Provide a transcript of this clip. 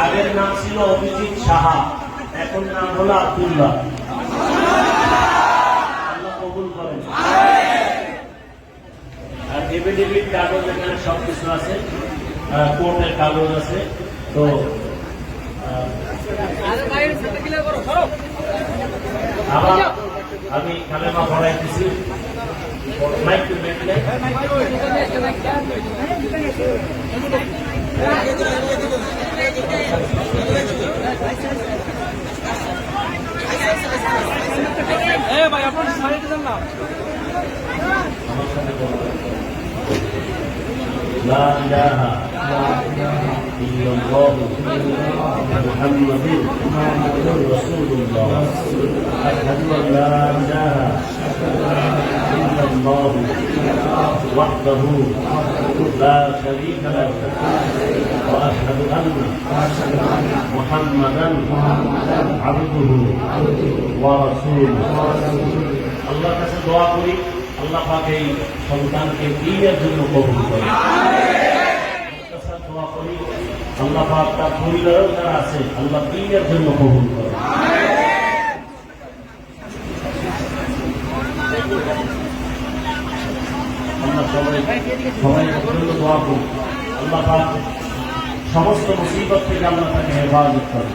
আগের নাম ছিল অভিজিৎ সাহা, এখন নাম হলো আব্দুল্লাহ। আল্লাহ কবুল করেন। আর এফিডেভিট কাগজ এখানে সব কিছু আছে কোর্টের কাগজ আছে, তো আবার আমি কালেমা পড়াইতেছি মাইক টু মাইক ভাই আপনার সাইডে যান না لا إله إلا الله محمد رسول الله أشهد أن لا إله إلا الله وحده لا شريك له وأشهد أن محمدا عبده ورسوله আল্লাহর কাছে দোয়া করি আল্লাহ পাক এই সন্তানকে দিনের জন্য কবুল করে মুক্তাসার দোয়া করি আল্লাহ পাক তার পরিবারেও যারা আছে আল্লাহ দিনের জন্য কবুল করে আমরা সবাই সবাই অত্যন্ত দোয়া করি আল্লাহ সমস্ত মুসিবত থেকে আল্লাহ তাকে হেফাজত করে